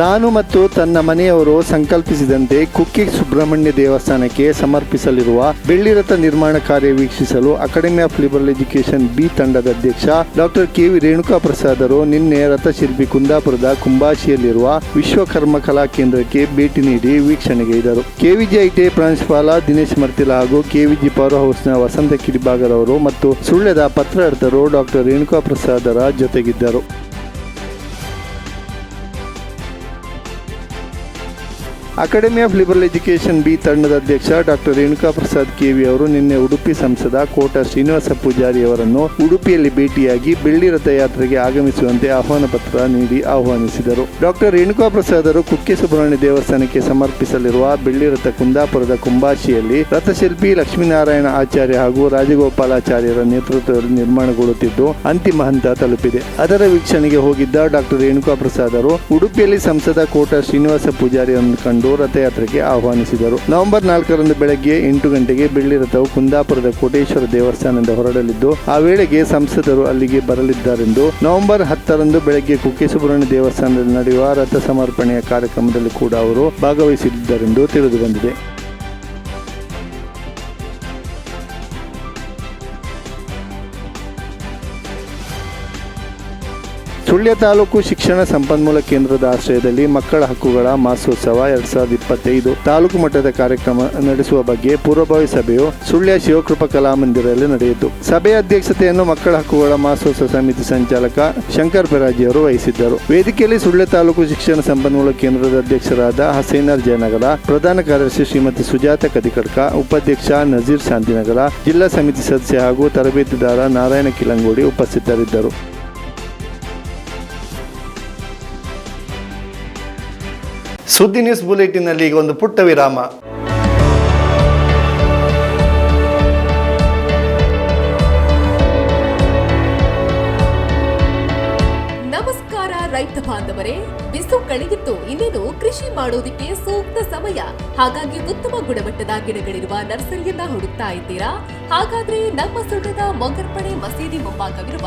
ತಾನು ಮತ್ತು ತನ್ನ ಮನೆಯವರು ಸಂಕಲ್ಪಿಸಿದಂತೆ ಕುಕ್ಕೆ ಸುಬ್ರಹ್ಮಣ್ಯ ದೇವಸ್ಥಾನಕ್ಕೆ ಸಮರ್ಪಿಸಲಿರುವ ಬೆಳ್ಳಿರಥ ನಿರ್ಮಾಣ ಕಾರ್ಯ ವೀಕ್ಷಿಸಲು academy of liberal education B ತಂಡದ ಅಧ್ಯಕ್ಷ ಡಾಕ್ಟರ್ ಕೆ ವಿ ರೇಣುಕಾ ಪ್ರಸಾದರು ನಿನ್ನೆ ರಥಶಿಲ್ಪಿ ಕುಂದಾಪುರದ ಕುಂಬಾಶಿಯಲ್ಲಿರುವ ವಿಶ್ವಕರ್ಮ ಕಲಾ ಕೇಂದ್ರಕ್ಕೆ ಭೇಟಿ ನೀಡಿ ವೀಕ್ಷಣೆಗೈದರು ಕೆವಿಜಿಐಟಿ ಪ್ರಾಂಶುಪಾಲ ದಿನೇಶ್ ಮರ್ತಿಲ ಹಾಗೂ ಕೆವಿಜಿ ಪವರ್ ಹೌಸ್ನ ವಸಂತ ಕಿಡಿಬಾಗರವರು ಮತ್ತು ಸುಳ್ಯದ ಪತ್ರಕರ್ತರು ಡಾಕ್ಟರ್ ರೇಣುಕಾ ಪ್ರಸಾದರ ಜೊತೆಗಿದ್ದರು. Academy of liberal education B ತಂಡದ ಅಧ್ಯಕ್ಷ ಡಾಕ್ಟರ್ ರೇಣುಕಾ ಪ್ರಸಾದ್ ಕೆವಿ ಅವರು ನಿನ್ನೆ ಉಡುಪಿ ಸಂಸದ ಕೋಟ ಶ್ರೀನಿವಾಸ ಪೂಜಾರಿ ಅವರನ್ನು ಉಡುಪಿಯಲ್ಲಿ ಭೇಟಿಯಾಗಿ ಬೆಳ್ಳಿ ರಥ ಯಾತ್ರೆಗೆ ಆಗಮಿಸುವಂತೆ ಆಹ್ವಾನ ಪತ್ರ ನೀಡಿ ಆಹ್ವಾನಿಸಿದರು. ಡಾಕ್ಟರ್ ರೇಣುಕಾ ಪ್ರಸಾದರು ಕುಕ್ಕೆ ಸುಬ್ರಹ್ಮಣ್ಯ ದೇವಸ್ಥಾನಕ್ಕೆ ಸಮರ್ಪಿಸಲಿರುವ ಬೆಳ್ಳಿ ರಥ ಕುಂದಾಪುರದ ಕುಂಬಾಶಿಯಲ್ಲಿ ರಥಶಿಲ್ಪಿ ಲಕ್ಷ್ಮೀನಾರಾಯಣ ಆಚಾರ್ಯ ಹಾಗೂ ರಾಜಗೋಪಾಲಾಚಾರ್ಯರ ನೇತೃತ್ವದಲ್ಲಿ ನಿರ್ಮಾಣಗೊಳ್ಳುತ್ತಿದ್ದು, ಅಂತಿಮ ಹಂತ ತಲುಪಿದೆ. ಅದರ ವೀಕ್ಷಣೆಗೆ ಹೋಗಿದ್ದ ಡಾಕ್ಟರ್ ರೇಣುಕಾ ಪ್ರಸಾದರು ಉಡುಪಿಯಲ್ಲಿ ಸಂಸದ ಕೋಟ ಶ್ರೀನಿವಾಸ ಪೂಜಾರಿಯನ್ನು ಕಂಡು ರಥಯಾತ್ರೆಗೆ ಆಹ್ವಾನಿಸಿದರು. ನವೆಂಬರ್ ನಾಲ್ಕರಂದು ಬೆಳಗ್ಗೆ ಎಂಟು ಗಂಟೆಗೆ ಬೆಳ್ಳಿ ರಥವು ಕುಂದಾಪುರದ ಕೋಟೇಶ್ವರ ದೇವಸ್ಥಾನದಿಂದ ಹೊರಡಲಿದ್ದು, ಆ ವೇಳೆಗೆ ಸಂಸದರು ಅಲ್ಲಿಗೆ ಬರಲಿದ್ದಾರೆಂದು. ನವೆಂಬರ್ ಹತ್ತರಂದು ಬೆಳಗ್ಗೆ ಕುಕ್ಕೆ ಸುಬ್ರಹ್ಮಣ್ಯ ದೇವಸ್ಥಾನದಲ್ಲಿ ನಡೆಯುವ ರಥ ಸಮರ್ಪಣೆಯ ಕಾರ್ಯಕ್ರಮದಲ್ಲಿ ಕೂಡ ಅವರು ಭಾಗವಹಿಸಿದ್ದರೆಂದು ತಿಳಿದು ಸುಳ್ಯ ತಾಲೂಕು ಶಿಕ್ಷಣ ಸಂಪನ್ಮೂಲ ಕೇಂದ್ರದ ಆಶ್ರಯದಲ್ಲಿ ಮಕ್ಕಳ ಹಕ್ಕುಗಳ ಮಾಸೋತ್ಸವ ಎರಡ್ ಸಾವಿರದ ಇಪ್ಪತ್ತೈದು. ತಾಲೂಕು ಮಟ್ಟದ ಕಾರ್ಯಕ್ರಮ ನಡೆಸುವ ಬಗ್ಗೆ ಪೂರ್ವಭಾವಿ ಸಭೆಯು ಸುಳ್ಯ ಶಿವಕೃಪಾ ಕಲಾಮಂದಿರದಲ್ಲಿ ನಡೆಯಿತು. ಸಭೆಯ ಅಧ್ಯಕ್ಷತೆಯನ್ನು ಮಕ್ಕಳ ಹಕ್ಕುಗಳ ಮಾಸೋತ್ಸವ ಸಮಿತಿ ಸಂಚಾಲಕ ಶಂಕರ್ ಬೆರಾಜಿ ಅವರು ವಹಿಸಿದ್ದರು. ವೇದಿಕೆಯಲ್ಲಿ ಸುಳ್ಯ ತಾಲೂಕು ಶಿಕ್ಷಣ ಸಂಪನ್ಮೂಲ ಕೇಂದ್ರದ ಅಧ್ಯಕ್ಷರಾದ ಹಸೈನರ್ ಜಯನಗರ, ಪ್ರಧಾನ ಕಾರ್ಯದರ್ಶಿ ಶ್ರೀಮತಿ ಸುಜಾತ ಕದಿಕಡ್ಕ, ಉಪಾಧ್ಯಕ್ಷ ನಜೀರ್ ಶಾಂತಿನಗರ, ಜಿಲ್ಲಾ ಸಮಿತಿ ಸದಸ್ಯ ಹಾಗೂ ತರಬೇತುದಾರ ನಾರಾಯಣ ಕಿಲಂಗೋಡಿ ಉಪಸ್ಥಿತರಿದ್ದರು. ಸುದ್ದಿ ನ್ಯೂಸ್ ಬುಲೆಟಿನಲ್ಲಿ ಈಗ ಒಂದು ಪುಟ್ಟ ವಿರಾಮ. ನಮಸ್ಕಾರ ರೈತ ಬಾಂಧವರೇ, ಬಿಸು ಕಳೆದಿತ್ತು ಇನ್ನೇನು ಕೃಷಿ ಮಾಡೋದಿಕ್ಕೆ ಸೂಕ್ತ ಸಮಯ. ಹಾಗಾಗಿ ಉತ್ತಮ ಗುಣಮಟ್ಟದ ಗಿಡಗಳಿರುವ ನರ್ಸರಿಯನ್ನ ಹುಡುಕ್ತಾ ಇದ್ದೀರಾ? ಹಾಗಾದ್ರೆ ನಮ್ಮ ಸುಳ್ಯದ ಮೊಗರ್ಪಣೆ ಮಸೀದಿ ಮುಂಭಾಗವಿರುವ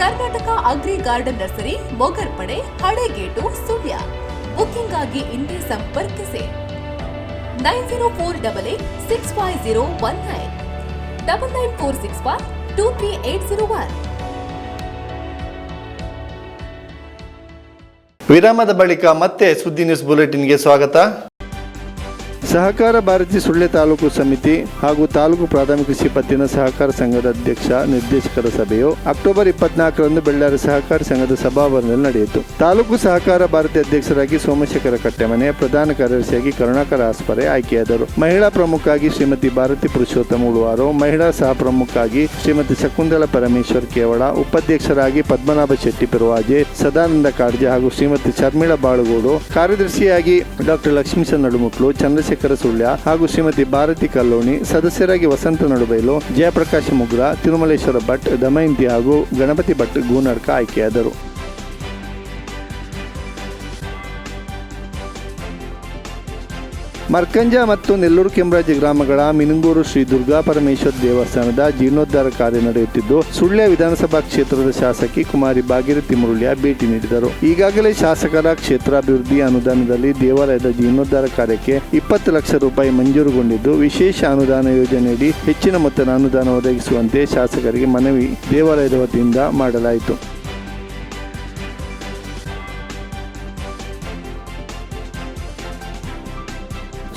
Karnataka agri garden nursery Mogarpade Halegetu, Sullia. Booking ಆಗಿ ಇಂದೇ ಸಂಪರ್ಕಿಸಿ. Nine zero four double eight six five zero one nine. Double nine four six five two three eight zero one. ವಿರಾಮದ ಬಳಿಕ ಮತ್ತೆ ಸುದ್ದಿ ನ್ಯೂಸ್ ಬುಲೆಟಿನ್ಗೆ ಸ್ವಾಗತ. ಸಹಕಾರ ಭಾರತಿ ಸುಳ್ಯ ತಾಲೂಕು ಸಮಿತಿ ಹಾಗೂ ತಾಲೂಕು ಪ್ರಾಥಮಿಕ ಕೃಷಿ ಪತ್ತಿನ ಸಹಕಾರ ಸಂಘದ ಅಧ್ಯಕ್ಷ, ನಿರ್ದೇಶಕರ ಸಭೆಯು ಅಕ್ಟೋಬರ್ ಇಪ್ಪತ್ನಾಲ್ಕರಂದು ಬೆಳ್ಳಾರಿ ಸಹಕಾರ ಸಂಘದ ಸಭಾಭವನದಲ್ಲಿ ನಡೆಯಿತು. ತಾಲೂಕು ಸಹಕಾರ ಭಾರತಿ ಅಧ್ಯಕ್ಷರಾಗಿ ಸೋಮಶೇಖರ ಕಟ್ಟೆಮನೆ, ಪ್ರಧಾನ ಕಾರ್ಯದರ್ಶಿಯಾಗಿ ಕರುಣಾಕರ ಆಸ್ಪರೆ ಆಯ್ಕೆಯಾದರು. ಮಹಿಳಾ ಪ್ರಮುಖಾಗಿ ಶ್ರೀಮತಿ ಭಾರತಿ ಪುರುಷೋತ್ತಮ ಉಳುವಾರು, ಮಹಿಳಾ ಸಹ ಪ್ರಮುಖಾಗಿ ಶ್ರೀಮತಿ ಶಕುಂತಲ ಪರಮೇಶ್ವರ್ ಕೇವಳ ಉಪಾಧ್ಯಕ್ಷರಾಗಿ ಪದ್ಮನಾಭ ಶೆಟ್ಟಿ ಪೆರುವಾಜೆ, ಸದಾನಂದ ಕಾಡ್ಜೆ ಹಾಗೂ ಶ್ರೀಮತಿ ಶರ್ಮಿಳಾ ಬಾಳುಗೋಡು, ಕಾರ್ಯದರ್ಶಿಯಾಗಿ ಡಾಕ್ಟರ್ ಲಕ್ಷ್ಮೀಶ ನಡುಮುಟ್ಲು ಚಂದ್ರಶೇಖರ ಸುಳ್ಯ ಹಾಗೂ ಶ್ರೀಮತಿ ಭಾರತಿ ಕಲ್ಲೋಣಿ ಸದಸ್ಯರಾಗಿ ವಸಂತ ನಡುಬೈಲು, ಜಯಪ್ರಕಾಶ್ ಮುಗ್ರ, ತಿರುಮಲೇಶ್ವರ ಭಟ್, ದಮಯಂತಿ ಹಾಗೂ ಗಣಪತಿ ಭಟ್ ಗೂನಡ್ಕ ಆಯ್ಕೆಯಾದರು. ಮರ್ಕಂಜ ಮತ್ತು ನೆಲ್ಲೂರು ಕೆಂಬರಾಜಿ ಗ್ರಾಮಗಳ ಮಿನುಗೂರು ಶ್ರೀ ದುರ್ಗಾ ಪರಮೇಶ್ವರ ದೇವಸ್ಥಾನದ ಜೀರ್ಣೋದ್ಧಾರ ಕಾರ್ಯ ನಡೆಯುತ್ತಿದ್ದು, ಸುಳ್ಯ ವಿಧಾನಸಭಾ ಕ್ಷೇತ್ರದ ಶಾಸಕಿ ಕುಮಾರಿ ಭಾಗೀರಥಿ ಮುರುಳ್ಯ ಭೇಟಿ ನೀಡಿದರು. ಈಗಾಗಲೇ ಶಾಸಕರ ಕ್ಷೇತ್ರಾಭಿವೃದ್ಧಿ ಅನುದಾನದಲ್ಲಿ ದೇವಾಲಯದ ಜೀರ್ಣೋದ್ಧಾರ ಕಾರ್ಯಕ್ಕೆ ಇಪ್ಪತ್ತು ಲಕ್ಷ ರೂಪಾಯಿ ಮಂಜೂರುಗೊಂಡಿದ್ದು, ವಿಶೇಷ ಅನುದಾನ ಯೋಜನೆಯಡಿ ಹೆಚ್ಚಿನ ಮೊತ್ತದ ಅನುದಾನ ಒದಗಿಸುವಂತೆ ಶಾಸಕರಿಗೆ ಮನವಿ ದೇವಾಲಯದ ವತಿಯಿಂದ ಮಾಡಲಾಯಿತು.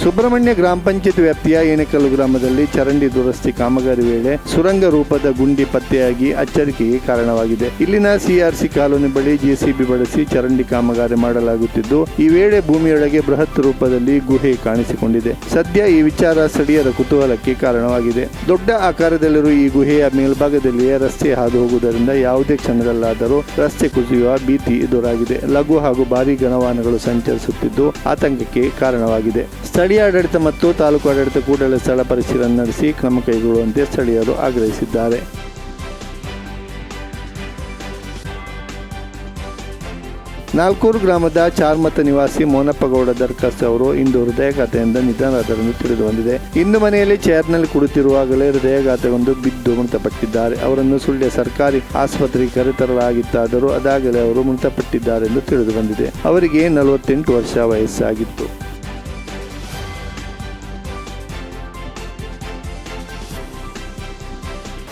ಸುಬ್ರಹ್ಮಣ್ಯ ಗ್ರಾಮ ಪಂಚಾಯತ್ ವ್ಯಾಪ್ತಿಯ ಏನೆಕಲ್ಲು ಗ್ರಾಮದಲ್ಲಿ ಚರಂಡಿ ದುರಸ್ತಿ ಕಾಮಗಾರಿ ವೇಳೆ ಸುರಂಗ ರೂಪದ ಗುಂಡಿ ಪತ್ತೆಯಾಗಿ ಅಚ್ಚರಿಕೆಗೆ ಕಾರಣವಾಗಿದೆ. ಇಲ್ಲಿನ ಸಿಆರ್ಸಿ ಕಾಲೋನಿ ಬಳಿ ಜೆಸಿಬಿ ಬಳಸಿ ಚರಂಡಿ ಕಾಮಗಾರಿ ಮಾಡಲಾಗುತ್ತಿದ್ದು, ಈ ವೇಳೆ ಭೂಮಿಯೊಳಗೆ ಬೃಹತ್ ರೂಪದಲ್ಲಿ ಗುಹೆ ಕಾಣಿಸಿಕೊಂಡಿದೆ. ಸದ್ಯ ಈ ವಿಚಾರ ಸ್ಥಳೀಯರ ಕುತೂಹಲಕ್ಕೆ ಕಾರಣವಾಗಿದೆ. ದೊಡ್ಡ ಆಕಾರದಲ್ಲಿರುವ ಈ ಗುಹೆಯ ಮೇಲ್ಭಾಗದಲ್ಲಿಯೇ ರಸ್ತೆ ಹಾದು ಹೋಗುವುದರಿಂದ ಯಾವುದೇ ಕ್ಷಣದಲ್ಲಾದರೂ ರಸ್ತೆ ಕುಸಿಯುವ ಭೀತಿ ಎದುರಾಗಿದೆ. ಲಘು ಹಾಗೂ ಭಾರೀ ಗಣವಾಹನಗಳು ಸಂಚರಿಸುತ್ತಿದ್ದು, ಆತಂಕಕ್ಕೆ ಕಾರಣವಾಗಿದೆ. ಸ್ಥಳೀಯ ಆಡಳಿತ ಮತ್ತು ತಾಲೂಕು ಆಡಳಿತ ಕೂಡಲೇ ಸ್ಥಳ ಪರಿಶೀಲನೆ ನಡೆಸಿ ಕ್ರಮ ಕೈಗೊಳ್ಳುವಂತೆ ಸ್ಥಳೀಯರು ಆಗ್ರಹಿಸಿದ್ದಾರೆ. ನಾಲ್ಕೂರು ಗ್ರಾಮದ ಚಾರ್ಮತ ನಿವಾಸಿ ಮೋನಪ್ಪಗೌಡ ದರ್ಕಸ್ ಅವರು ಇಂದು ಹೃದಯಘಾತೆಯಿಂದ ನಿಧನರಾದರೆಂದು ತಿಳಿದು ಬಂದಿದೆ. ಇಂದು ಮನೆಯಲ್ಲಿ ಚೇರ್ನಲ್ಲಿ ಕುಳಿತಿರುವಾಗಲೇ ಹೃದಯಘಾತಗೊಂಡು ಬಿದ್ದು ಮೃತಪಟ್ಟಿದ್ದಾರೆ. ಅವರನ್ನು ಸುಳ್ಯ ಸರ್ಕಾರಿ ಆಸ್ಪತ್ರೆಗೆ ಕರೆತರಲಾಗಿತ್ತಾದರೂ ಅದಾಗಲೇ ಅವರು ಮೃತಪಟ್ಟಿದ್ದಾರೆಂದು ತಿಳಿದು ಬಂದಿದೆ. ಅವರಿಗೆ ನಲವತ್ತೆಂಟು ವರ್ಷ ವಯಸ್ಸಾಗಿತ್ತು.